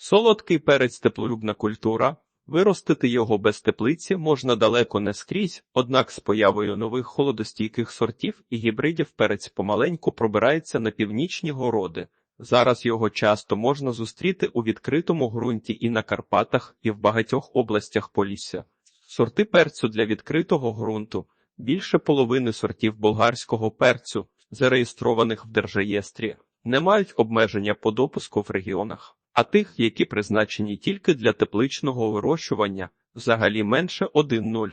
Солодкий перець теплолюбна культура. Виростити його без теплиці можна далеко не скрізь, однак з появою нових холодостійких сортів і гібридів перець помаленьку пробирається на північні городи. Зараз його часто можна зустріти у відкритому ґрунті і на Карпатах, і в багатьох областях Полісся. Сорти перцю для відкритого ґрунту. Більше половини сортів болгарського перцю, зареєстрованих в Держреєстрі, не мають обмеження по допуску в регіонах, а тих, які призначені тільки для тепличного вирощування, взагалі менше 1,0.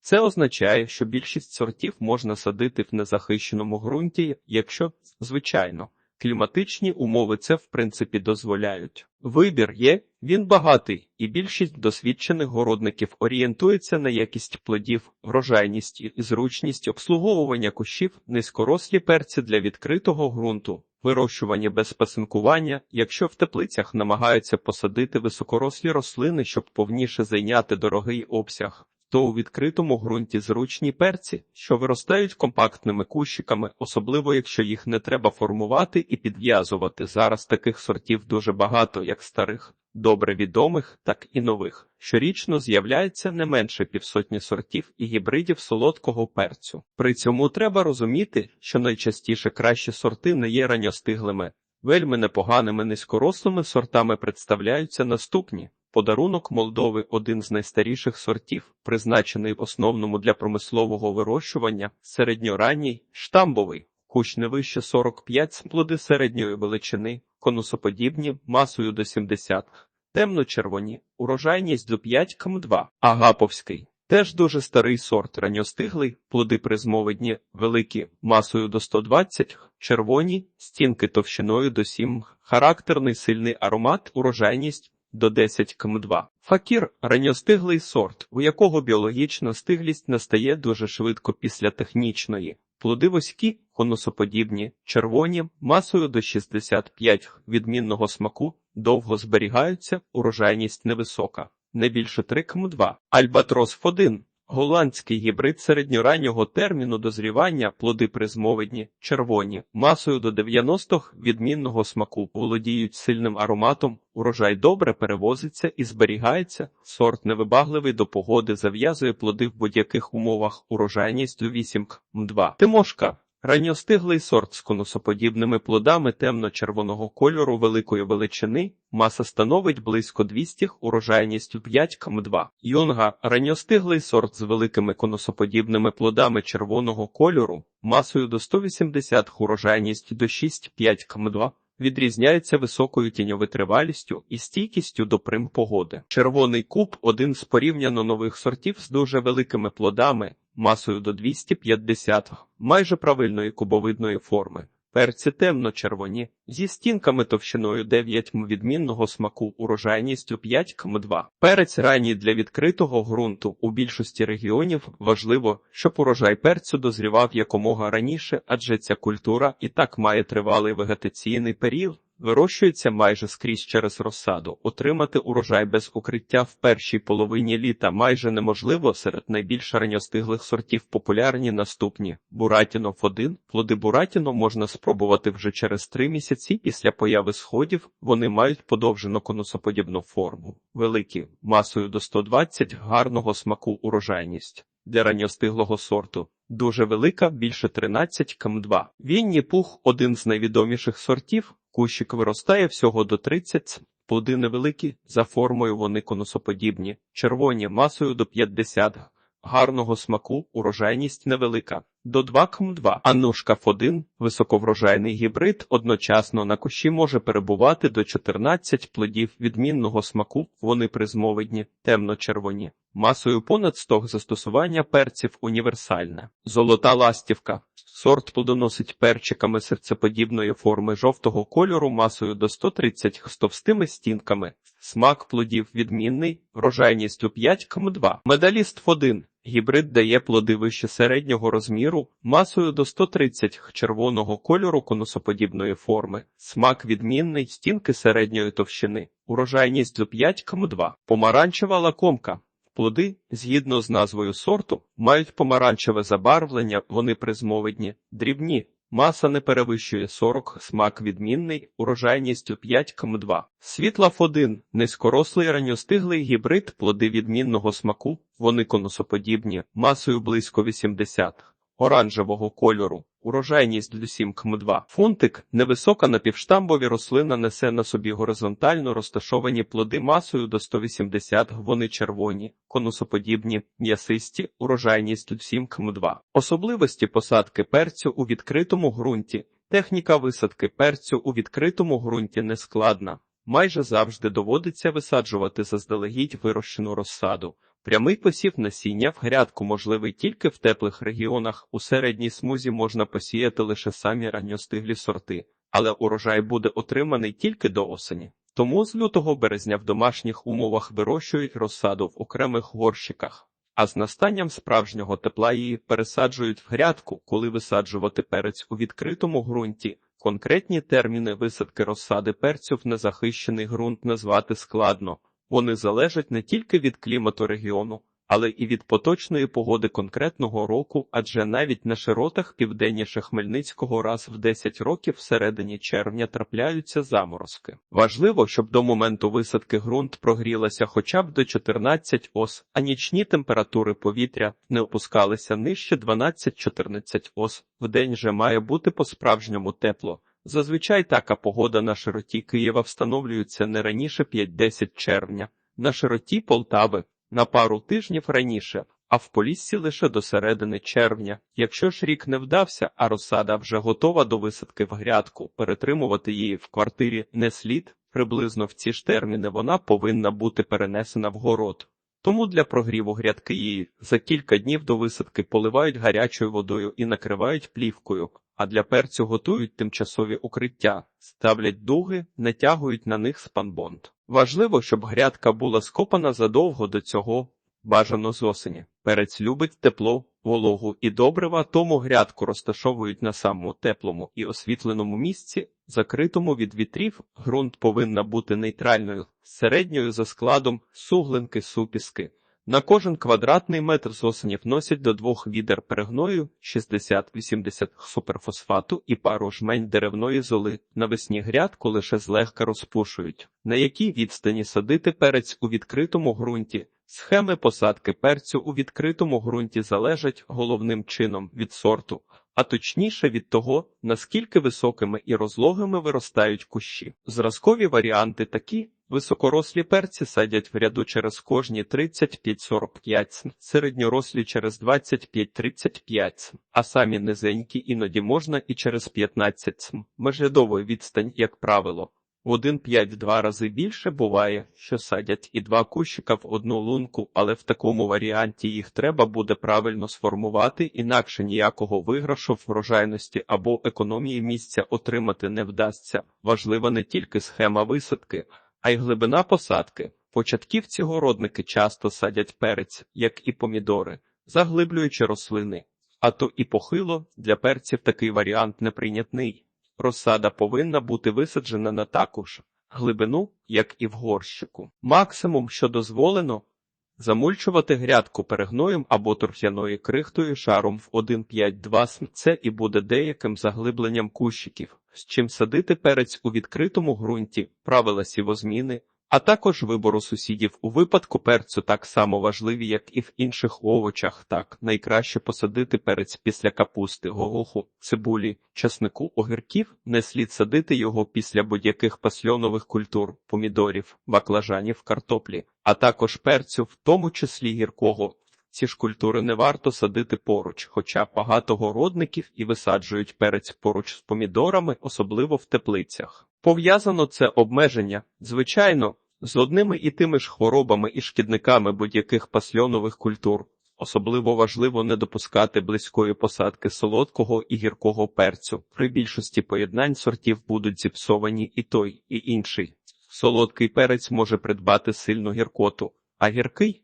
Це означає, що більшість сортів можна садити в незахищеному ґрунті, якщо, звичайно, кліматичні умови це в принципі дозволяють. Вибір є, він багатий, і більшість досвідчених городників орієнтується на якість плодів, врожайність і зручність обслуговування кущів, низькорослі перці для відкритого ґрунту, вирощування без пасинкування, якщо в теплицях намагаються посадити високорослі рослини, щоб повніше зайняти дорогий обсяг. То у відкритому ґрунті зручні перці, що виростають компактними кущиками, особливо якщо їх не треба формувати і підв'язувати. Зараз таких сортів дуже багато, як старих, добре відомих, так і нових. Щорічно з'являється не менше півсотні сортів і гібридів солодкого перцю. При цьому треба розуміти, що найчастіше кращі сорти не є ранньостиглими. Вельми непоганими низькорослими сортами представляються наступні. Подарунок Молдови один з найстаріших сортів, призначений в основному для промислового вирощування, середньоранній, штамбовий, кущ не вище 45 плоди середньої величини, конусоподібні, масою до 70, темно-червоні, урожайність до 5 км2, агаповський. Теж дуже старий сорт, ранньостиглий, плоди призмовидні, великі, масою до 120, червоні, стінки товщиною до 7, характерний сильний аромат, урожайність до 10 км2. Факір ранньостиглий сорт, у якого біологічна стиглість настає дуже швидко після технічної. Плоди вузькі, конусоподібні, червоні, масою до 65 відмінного смаку, довго зберігаються, урожайність невисока, не більше 3 км2. Альбатрос 1 Голландський гібрид середньораннього терміну дозрівання плоди призмовидні, червоні, масою до 90 відмінного смаку, володіють сильним ароматом, урожай добре перевозиться і зберігається, сорт невибагливий до погоди зав'язує плоди в будь-яких умовах, урожайність до 8 км2. Тимошка Ранньостиглий сорт з конусоподібними плодами темно-червоного кольору великої величини, маса становить близько 200, урожайністю 5 км2. Йонга ранньостиглий сорт з великими конусоподібними плодами червоного кольору, масою до 180 урожайність до 6-5 км2. Відрізняється високою тіньовитривалістю і стійкістю до прим погоди. Червоний куб один з порівняно нових сортів з дуже великими плодами, масою до 250, майже правильної кубовидної форми. Перці темно-червоні, зі стінками товщиною 9 м відмінного смаку, урожайністю 5 км2. Перець ранній для відкритого ґрунту. У більшості регіонів важливо, щоб урожай перцю дозрівав якомога раніше, адже ця культура і так має тривалий вегетаційний період. Вирощується майже скрізь через розсаду. Отримати урожай без укриття в першій половині літа майже неможливо серед найбільш ранньостиглих сортів популярні наступні. Буратінов 1 Плоди Буратіно можна спробувати вже через три місяці після появи сходів. Вони мають подовжену конусоподібну форму. Великі, масою до 120 гарного смаку урожайність. Для ранньостиглого сорту дуже велика, більше 13 км2. Вінні пух один з найвідоміших сортів. Кущик виростає всього до 30, плоди невеликі, за формою вони конусоподібні, червоні масою до 50, гарного смаку, урожайність невелика, до 2 км2. Анушка 1 високоврожайний гібрид, одночасно на кущі може перебувати до 14 плодів відмінного смаку, вони призмовидні, темно-червоні. Масою понад 100 застосування перців універсальне. Золота ластівка. Сорт плодоносить перчиками серцеподібної форми жовтого кольору масою до 130 з товстими стінками. Смак плодів відмінний, врожайністю 5 км2. Медаліст 1 Гібрид дає плоди вище середнього розміру, масою до 130 червоного кольору конусоподібної форми. Смак відмінний, стінки середньої товщини. Урожайність до 5 км2. Помаранчева лакомка. Плоди, згідно з назвою сорту, мають помаранчеве забарвлення, вони призмовидні, дрібні, Маса не перевищує 40, смак відмінний, урожайністю 5 км 2. Світлаф 1 низькорослий ранньостиглий гібрид, плоди відмінного смаку, вони конусоподібні, масою близько 80 оранжевого кольору. Урожайність до 7 км 2. Фунтик невисока напівштамбові рослина несе на собі горизонтально розташовані плоди масою до 180 вони червоні, конусоподібні, м'ясисті, урожайність до 7 км 2. Особливості посадки перцю у відкритому ґрунті. Техніка висадки перцю у відкритому ґрунті нескладна. Майже завжди доводиться висаджувати заздалегідь вирощену розсаду. Прямий посів насіння в грядку можливий тільки в теплих регіонах. У середній смузі можна посіяти лише самі ранньостиглі сорти, але урожай буде отриманий тільки до осені. Тому з лютого березня в домашніх умовах вирощують розсаду в окремих горщиках, а з настанням справжнього тепла її пересаджують в грядку, коли висаджувати перець у відкритому ґрунті. Конкретні терміни висадки розсади перцю в незахищений ґрунт назвати складно. Вони залежать не тільки від клімату регіону, але і від поточної погоди конкретного року, адже навіть на широтах південніше Хмельницького раз в 10 років всередині червня трапляються заморозки. Важливо, щоб до моменту висадки ґрунт прогрілася хоча б до 14 ос, а нічні температури повітря не опускалися нижче 12-14 ос. Вдень же має бути по-справжньому тепло. Зазвичай така погода на широті Києва встановлюється не раніше 5-10 червня, на широті Полтави на пару тижнів раніше, а в Поліссі лише до середини червня. Якщо ж рік не вдався, а розсада вже готова до висадки в грядку, перетримувати її в квартирі не слід, приблизно в ці ж терміни вона повинна бути перенесена в город. Тому для прогріву грядки її за кілька днів до висадки поливають гарячою водою і накривають плівкою, а для перцю готують тимчасові укриття, ставлять дуги, натягують на них спанбонд. Важливо, щоб грядка була скопана задовго до цього, бажано з осені. Перець любить тепло, вологу і добрива, тому грядку розташовують на самому теплому і освітленому місці, закритому від вітрів, ґрунт повинна бути нейтральною, середньою за складом, суглинки, супіски. На кожен квадратний метр з осені вносять до двох відер перегною 60-80 суперфосфату і пару жмень деревної золи. Навесні грядку лише злегка розпушують. На якій відстані садити перець у відкритому ґрунті? Схеми посадки перцю у відкритому ґрунті залежать головним чином від сорту, а точніше від того, наскільки високими і розлогими виростають кущі. Зразкові варіанти такі. Високорослі перці садять в ряду через кожні 35-45 см, середньорослі через 25-35 см, а самі низенькі іноді можна і через 15 см. Межрядової відстань, як правило, в 1-5-2 рази більше буває, що садять і два кущика в одну лунку, але в такому варіанті їх треба буде правильно сформувати, інакше ніякого виграшу в врожайності або економії місця отримати не вдасться. Важлива не тільки схема висадки а й глибина посадки. Початківці городники часто садять перець, як і помідори, заглиблюючи рослини. А то і похило для перців такий варіант неприйнятний. Розсада повинна бути висаджена на таку ж глибину, як і в горщику. Максимум, що дозволено, замульчувати грядку перегноєм або торф'яною крихтою шаром в 1,5-2 см. Це і буде деяким заглибленням кущиків з чим садити перець у відкритому ґрунті, правила сівозміни, а також вибору сусідів у випадку перцю так само важливі, як і в інших овочах. Так найкраще посадити перець після капусти, гороху, цибулі, часнику, огірків, не слід садити його після будь-яких пасльонових культур, помідорів, баклажанів, картоплі, а також перцю, в тому числі гіркого. Ці ж культури не варто садити поруч, хоча багато городників і висаджують перець поруч з помідорами, особливо в теплицях. Пов'язано це обмеження, звичайно, з одними і тими ж хворобами і шкідниками будь-яких пасльонових культур. Особливо важливо не допускати близької посадки солодкого і гіркого перцю. При більшості поєднань сортів будуть зіпсовані і той, і інший. Солодкий перець може придбати сильну гіркоту, а гіркий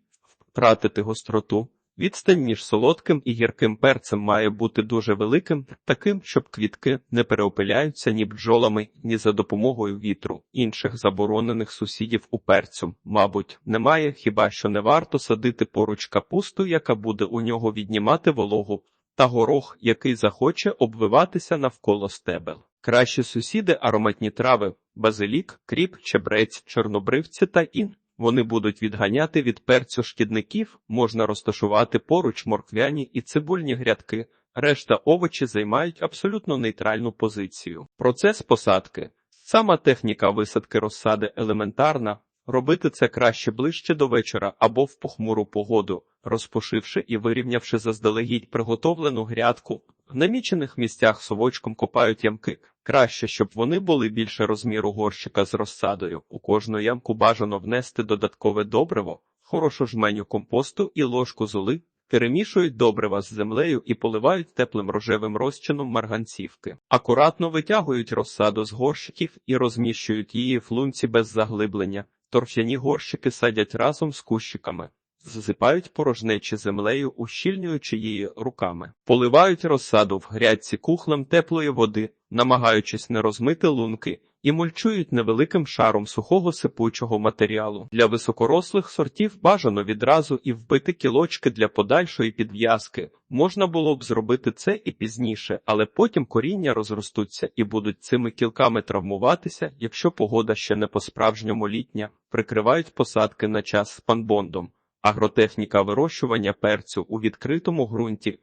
втратити гостроту. Відстань між солодким і гірким перцем має бути дуже великим, таким, щоб квітки не переопиляються ні бджолами, ні за допомогою вітру. Інших заборонених сусідів у перцю, мабуть, немає, хіба що не варто садити поруч капусту, яка буде у нього віднімати вологу. та горох, який захоче обвиватися навколо стебел. Кращі сусіди ароматні трави, базилік, кріп, чебрець, чорнобривці та ін. Вони будуть відганяти від перцю шкідників, можна розташувати поруч морквяні і цибульні грядки. Решта овочі займають абсолютно нейтральну позицію. Процес посадки. Сама техніка висадки розсади елементарна. Робити це краще ближче до вечора або в похмуру погоду, розпушивши і вирівнявши заздалегідь приготовлену грядку. В намічених місцях совочком копають ямки. Краще, щоб вони були більше розміру горщика з розсадою. У кожну ямку бажано внести додаткове добриво, хорошу жменю компосту і ложку золи. Перемішують добрива з землею і поливають теплим рожевим розчином марганцівки. Акуратно витягують розсаду з горщиків і розміщують її в лунці без заглиблення. Торф'яні горщики садять разом з кущиками, засипають порожнечі землею, ущільнюючи її руками, поливають розсаду в грядці кухлем теплої води, намагаючись не розмити лунки, і мульчують невеликим шаром сухого сипучого матеріалу. Для високорослих сортів бажано відразу і вбити кілочки для подальшої підв'язки. Можна було б зробити це і пізніше, але потім коріння розростуться і будуть цими кілками травмуватися, якщо погода ще не по-справжньому літня, прикривають посадки на час з панбондом. Агротехніка вирощування перцю у відкритому ґрунті.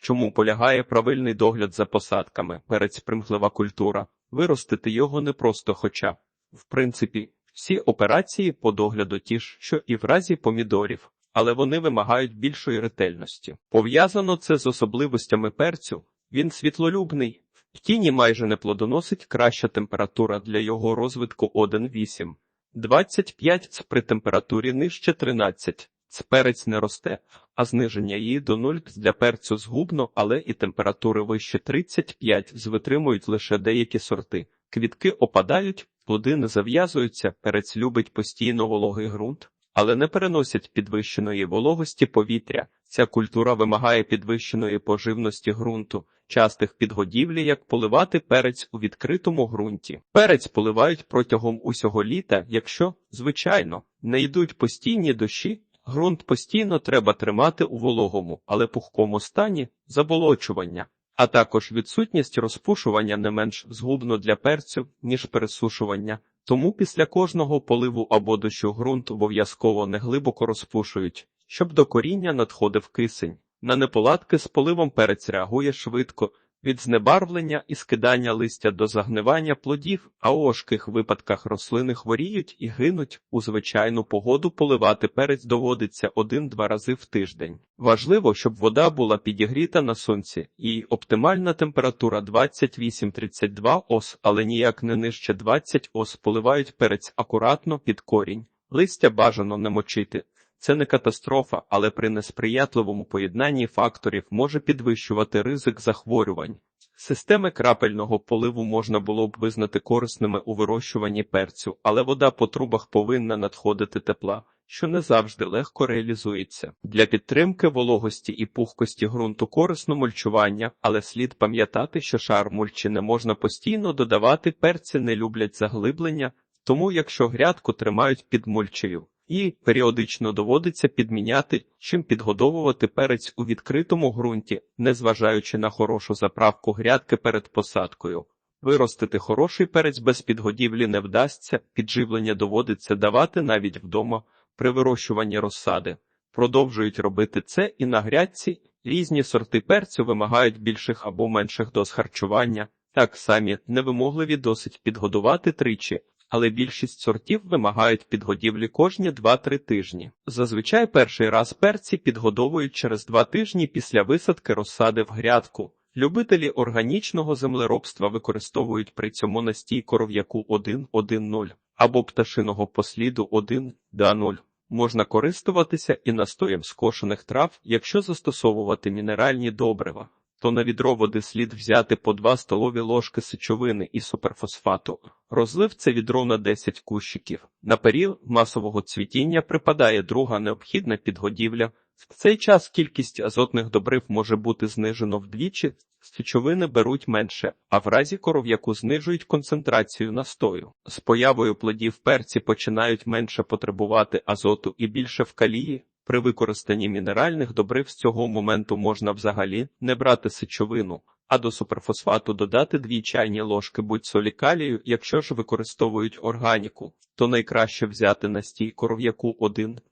Чому полягає правильний догляд за посадками, перець примхлива культура, виростити його не просто хоча, в принципі, всі операції по догляду ті ж, що і в разі помідорів, але вони вимагають більшої ретельності. Пов'язано це з особливостями перцю, він світлолюбний, в тіні майже не плодоносить краща температура для його розвитку 1,8. 25 ц при температурі нижче 13. Цперець не росте, а зниження її до 0 для перцю згубно, але і температури вище 35 звитримують лише деякі сорти. Квітки опадають, плоди не зав'язуються, перець любить постійно вологий ґрунт, але не переносять підвищеної вологості повітря. Ця культура вимагає підвищеної поживності ґрунту, частих підгодівлі, як поливати перець у відкритому ґрунті. Перець поливають протягом усього літа, якщо, звичайно, не йдуть постійні дощі. Ґрунт постійно треба тримати у вологому, але пухкому стані заболочування, а також відсутність розпушування не менш згубно для перцю, ніж пересушування. Тому після кожного поливу або дощу ґрунт обов'язково неглибоко розпушують, щоб до коріння надходив кисень. На неполадки з поливом перець реагує швидко, від знебарвлення і скидання листя до загнивання плодів, а у важких випадках рослини хворіють і гинуть. У звичайну погоду поливати перець доводиться один-два рази в тиждень. Важливо, щоб вода була підігріта на сонці, і оптимальна температура 28-32 ос, але ніяк не нижче 20 ос поливають перець акуратно під корінь. Листя бажано не мочити. Це не катастрофа, але при несприятливому поєднанні факторів може підвищувати ризик захворювань. Системи крапельного поливу можна було б визнати корисними у вирощуванні перцю, але вода по трубах повинна надходити тепла, що не завжди легко реалізується. Для підтримки вологості і пухкості ґрунту корисно мульчування, але слід пам'ятати, що шар мульчі не можна постійно додавати, перці не люблять заглиблення, тому якщо грядку тримають під мульчею, і періодично доводиться підміняти, чим підгодовувати перець у відкритому ґрунті, незважаючи на хорошу заправку грядки перед посадкою. Виростити хороший перець без підгодівлі не вдасться, підживлення доводиться давати навіть вдома при вирощуванні розсади. Продовжують робити це і на грядці. Різні сорти перцю вимагають більших або менших доз харчування, так самі невимогливі досить підгодувати тричі, але більшість сортів вимагають підгодівлі кожні 2-3 тижні. Зазвичай перший раз перці підгодовують через 2 тижні після висадки розсади в грядку. Любителі органічного землеробства використовують при цьому настій коров'яку 1.1.0 або пташиного посліду 1.2.0. Можна користуватися і настоєм скошених трав, якщо застосовувати мінеральні добрива то на відро води слід взяти по 2 столові ложки сечовини і суперфосфату. Розлив це відро на 10 кущиків. На період масового цвітіння припадає друга необхідна підгодівля. В цей час кількість азотних добрив може бути знижено вдвічі, сечовини беруть менше, а в разі коров'яку знижують концентрацію настою. З появою плодів перці починають менше потребувати азоту і більше в калії, При використанні мінеральних добрив з цього моменту можна взагалі не брати сечовину, а до суперфосфату додати 2 чайні ложки будь-солі калію, якщо ж використовують органіку, то найкраще взяти настій коров'яку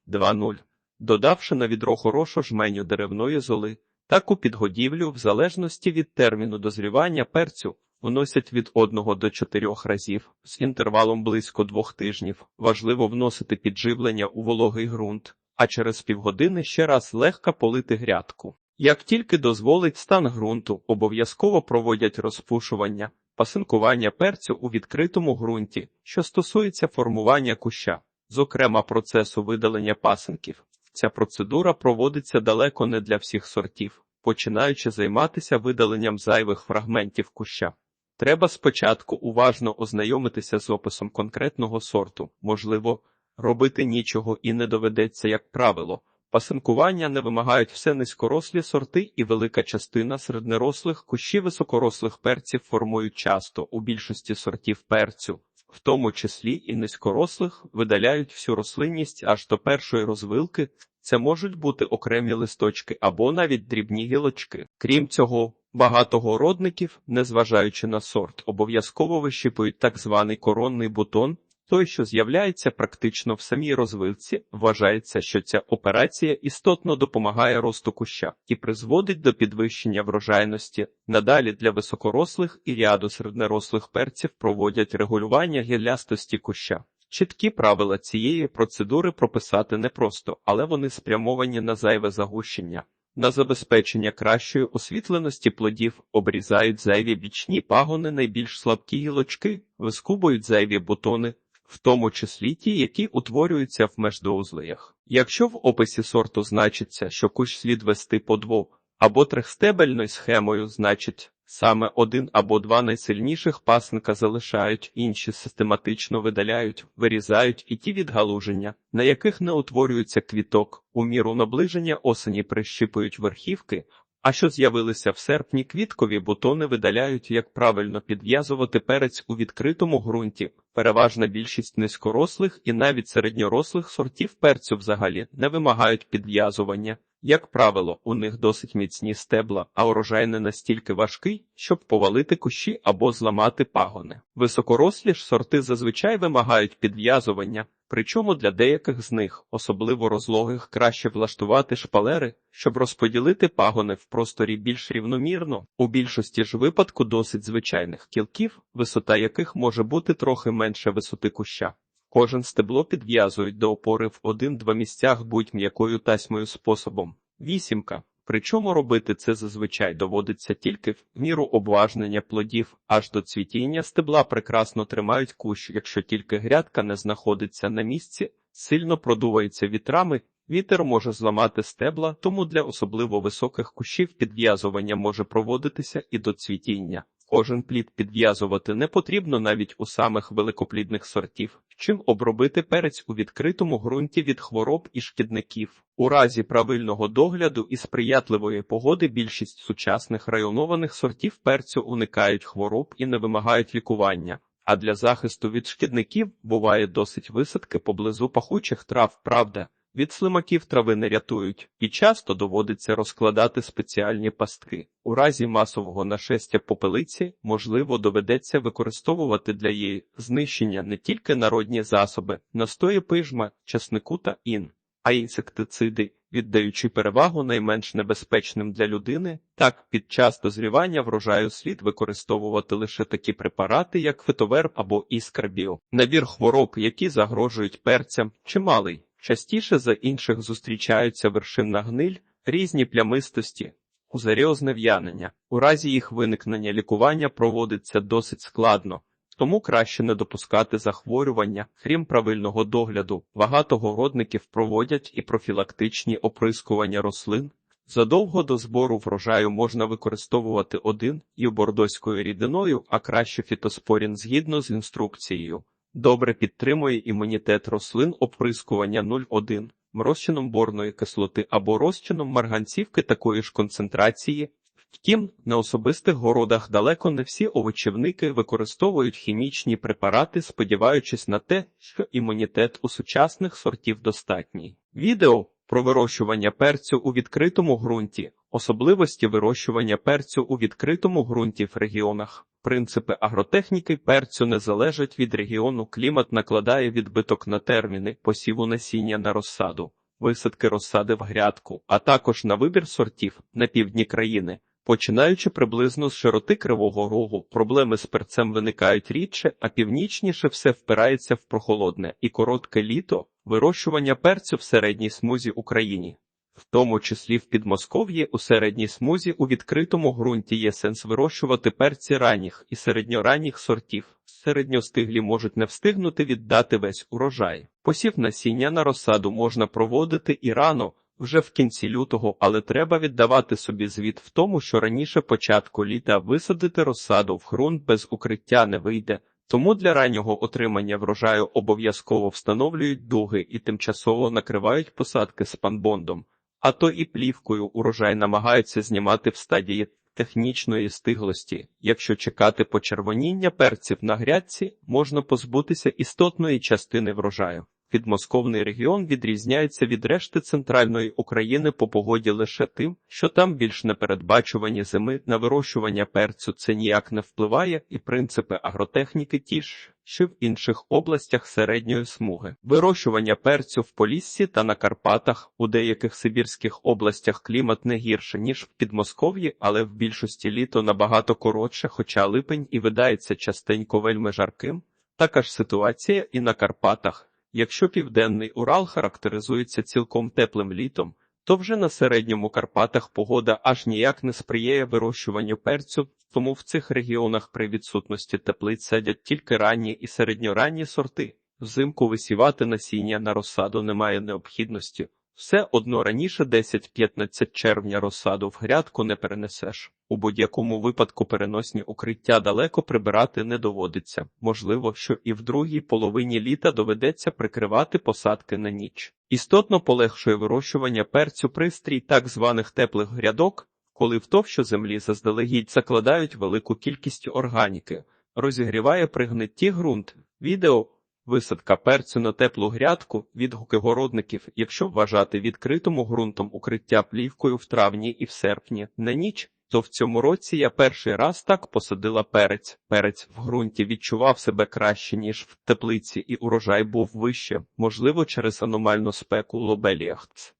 1-2-0, додавши на відро хорошу жменю деревної золи. Таку підгодівлю, в залежності від терміну дозрівання перцю, вносять від 1 до 4 разів з інтервалом близько 2 тижнів. Важливо вносити підживлення у вологий ґрунт, а через півгодини ще раз легко полити грядку. Як тільки дозволить стан ґрунту, обов'язково проводять розпушування, пасинкування перцю у відкритому ґрунті, що стосується формування куща, зокрема процесу видалення пасинків. Ця процедура проводиться далеко не для всіх сортів, починаючи займатися видаленням зайвих фрагментів куща. Треба спочатку уважно ознайомитися з описом конкретного сорту, можливо, робити нічого і не доведеться, як правило. Пасинкування не вимагають все низькорослі сорти, і велика частина середнерослих кущів високорослих перців формують часто у більшості сортів перцю, в тому числі і низькорослих, видаляють всю рослинність аж до першої розвилки. Це можуть бути окремі листочки або навіть дрібні гілочки. Крім цього, багато городників, незважаючи на сорт, обов'язково вищипують так званий коронний бутон. Той, що з'являється практично в самій розвилці, вважається, що ця операція істотно допомагає росту куща і призводить до підвищення врожайності. Надалі для високорослих і ряду середнерослих перців проводять регулювання гіллястості куща. Чіткі правила цієї процедури прописати непросто, але вони спрямовані на зайве загущення. На забезпечення кращої освітленості плодів обрізають зайві бічні пагони, найбільш слабкі гілочки, вискубують зайві бутони, в тому числі ті, які утворюються в междоузлеях. Якщо в описі сорту значиться, що кущ слід вести по дво або трехстебельною схемою, значить саме один або два найсильніших пасника залишають, інші систематично видаляють, вирізають і ті відгалуження, на яких не утворюється квіток, у міру наближення осені прищипують верхівки, а що з'явилися в серпні квіткові бутони видаляють, як правильно підв'язувати перець у відкритому ґрунті. Переважна більшість низькорослих і навіть середньорослих сортів перцю взагалі не вимагають підв'язування. Як правило, у них досить міцні стебла, а урожай не настільки важкий, щоб повалити кущі або зламати пагони. Високорослі ж сорти зазвичай вимагають підв'язування, причому для деяких з них, особливо розлогих, краще влаштувати шпалери, щоб розподілити пагони в просторі більш рівномірно. У більшості ж випадку досить звичайних кілків, висота яких може бути трохи менше висоти куща. Кожен стебло підв'язують до опори в один-два місцях будь-м'якою тасьмою способом. Вісімка. Причому робити це зазвичай доводиться тільки в міру обважнення плодів, аж до цвітіння стебла прекрасно тримають кущ, якщо тільки грядка не знаходиться на місці, сильно продувається вітрами, вітер може зламати стебла, тому для особливо високих кущів підв'язування може проводитися і до цвітіння. Кожен плід підв'язувати не потрібно навіть у самих великоплідних сортів, чим обробити перець у відкритому ґрунті від хвороб і шкідників. У разі правильного догляду і сприятливої погоди більшість сучасних районованих сортів перцю уникають хвороб і не вимагають лікування. А для захисту від шкідників буває досить висадки поблизу пахучих трав, правда. Від слимаків трави не рятують, і часто доводиться розкладати спеціальні пастки. У разі масового нашестя попелиці, можливо, доведеться використовувати для її знищення не тільки народні засоби, настої пижма, часнику та ін, а інсектициди, віддаючи перевагу найменш небезпечним для людини. Так, під час дозрівання врожаю слід використовувати лише такі препарати, як фитоверб або іскарбіо. Набір хвороб, які загрожують перцям, чималий. Частіше за інших зустрічаються вершинна гниль, різні плямистості, узаріозне в'янення. У разі їх виникнення лікування проводиться досить складно, тому краще не допускати захворювання, крім правильного догляду. Багато городників проводять і профілактичні оприскування рослин. Задовго до збору врожаю можна використовувати один і бордоською рідиною, а краще фітоспорін згідно з інструкцією. Добре підтримує імунітет рослин оприскування 0,1 розчином борної кислоти або розчином марганцівки такої ж концентрації. Втім, на особистих городах далеко не всі овочівники використовують хімічні препарати, сподіваючись на те, що імунітет у сучасних сортів достатній. Відео Про вирощування перцю у відкритому ґрунті, особливості вирощування перцю у відкритому ґрунті в регіонах. Принципи агротехніки перцю не залежать від регіону. Клімат накладає відбиток на терміни посіву насіння на розсаду, висадки розсади в грядку, а також на вибір сортів на півдні країни. Починаючи приблизно з широти Кривого Рогу, проблеми з перцем виникають рідше, а північніше все впирається в прохолодне і коротке літо, вирощування перцю в середній смузі Україні. В тому числі в Підмосков'ї у середній смузі у відкритому ґрунті є сенс вирощувати перці ранніх і середньоранніх сортів. Середньостиглі можуть не встигнути віддати весь урожай. Посів насіння на розсаду можна проводити і рано, вже в кінці лютого, але треба віддавати собі звіт в тому, що раніше початку літа висадити розсаду в ґрунт без укриття не вийде. Тому для раннього отримання врожаю обов'язково встановлюють дуги і тимчасово накривають посадки спанбондом, а то і плівкою урожай намагаються знімати в стадії технічної стиглості. Якщо чекати почервоніння перців на грядці, можна позбутися істотної частини врожаю. Підмосковний регіон відрізняється від решти центральної України по погоді лише тим, що там більш непередбачувані зими на вирощування перцю це ніяк не впливає, і принципи агротехніки ті ж, що в інших областях середньої смуги. Вирощування перцю в Поліссі та на Карпатах у деяких сибірських областях клімат не гірше ніж в Підмосков'ї, але в більшості літо набагато коротше, хоча липень і видається частенько вельми жарким. Така ж ситуація і на Карпатах. Якщо південний Урал характеризується цілком теплим літом, то вже на середньому Карпатах погода аж ніяк не сприяє вирощуванню перцю, тому в цих регіонах при відсутності теплиць садять тільки ранні і середньоранні сорти. Взимку висівати насіння на розсаду немає необхідності. Все одно раніше 10-15 червня розсаду в грядку не перенесеш. У будь-якому випадку переносні укриття далеко прибирати не доводиться. Можливо, що і в другій половині літа доведеться прикривати посадки на ніч. Істотно полегшує вирощування перцю пристрій так званих теплих грядок, коли в товщу землі заздалегідь закладають велику кількість органіки, розігріває при гнитті ґрунт. Відео Висадка перцю на теплу грядку, відгуки городників, якщо вважати відкритому ґрунтом укриття плівкою в травні і в серпні на ніч, то в цьому році я перший раз так посадила перець. Перець в ґрунті відчував себе краще, ніж в теплиці, і урожай був вище, можливо, через аномальну спеку лобеліахц.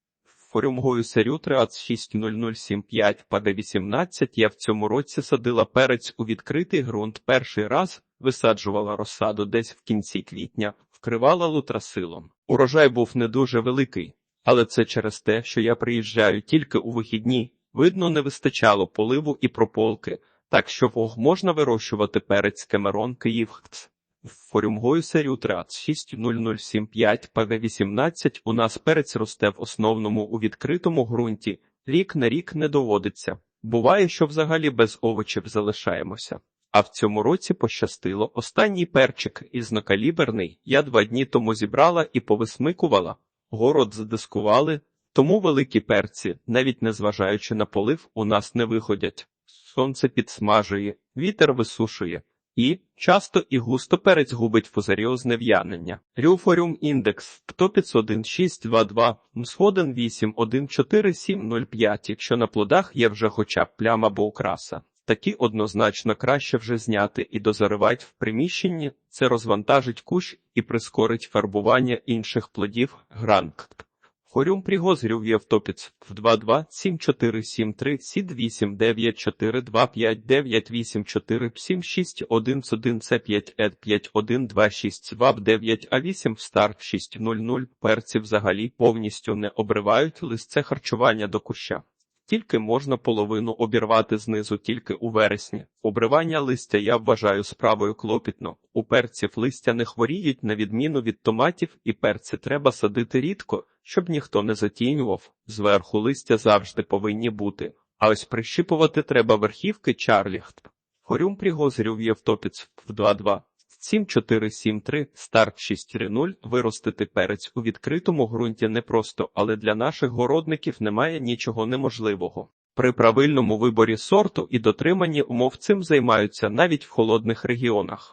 Форюмгою серю 360075 паде 18 я в цьому році садила перець у відкритий ґрунт перший раз, висаджувала розсаду десь в кінці квітня, вкривала лутрасилом. Урожай був не дуже великий, але це через те, що я приїжджаю тільки у вихідні. Видно, не вистачало поливу і прополки, так що вог можна вирощувати перець Кемерон Київхц. Форюмгою серію 360075 ПВ18 у нас перець росте в основному у відкритому ґрунті, рік на рік не доводиться. Буває, що взагалі без овочів залишаємося. А в цьому році пощастило. Останній перчик ізнокаліберний я два дні тому зібрала і повисмикувала. Город задискували, тому великі перці, навіть незважаючи на полив, у нас не виходять. Сонце підсмажує, вітер висушує. І часто і густо перець губить фузаріозне в'янення. Рюфоріум індекс 1051622, мсходен 814705, якщо на плодах є вже хоча б пляма або окраса. Такі однозначно краще вже зняти і дозаривати в приміщенні, це розвантажить кущ і прискорить фарбування інших плодів гранк. Хорюм пригозрів Євтопіц в 227473 сід 89425984871 c 5 ед 5126 сваб 9 а 8 в старт 600 перці взагалі повністю не обривають листце харчування до куща. Тільки можна половину обірвати знизу тільки у вересні. Обривання листя я вважаю справою клопітно. У перців листя не хворіють на відміну від томатів, і перці треба садити рідко, щоб ніхто не затінював. Зверху листя завжди повинні бути. А ось прищипувати треба верхівки Чарліхт. Хорюм пригозрів Євтопіц в 2-2. 7473, старт 630, виростити перець у відкритому ґрунті непросто, але для наших городників немає нічого неможливого. При правильному виборі сорту і дотриманні умов цим займаються навіть в холодних регіонах.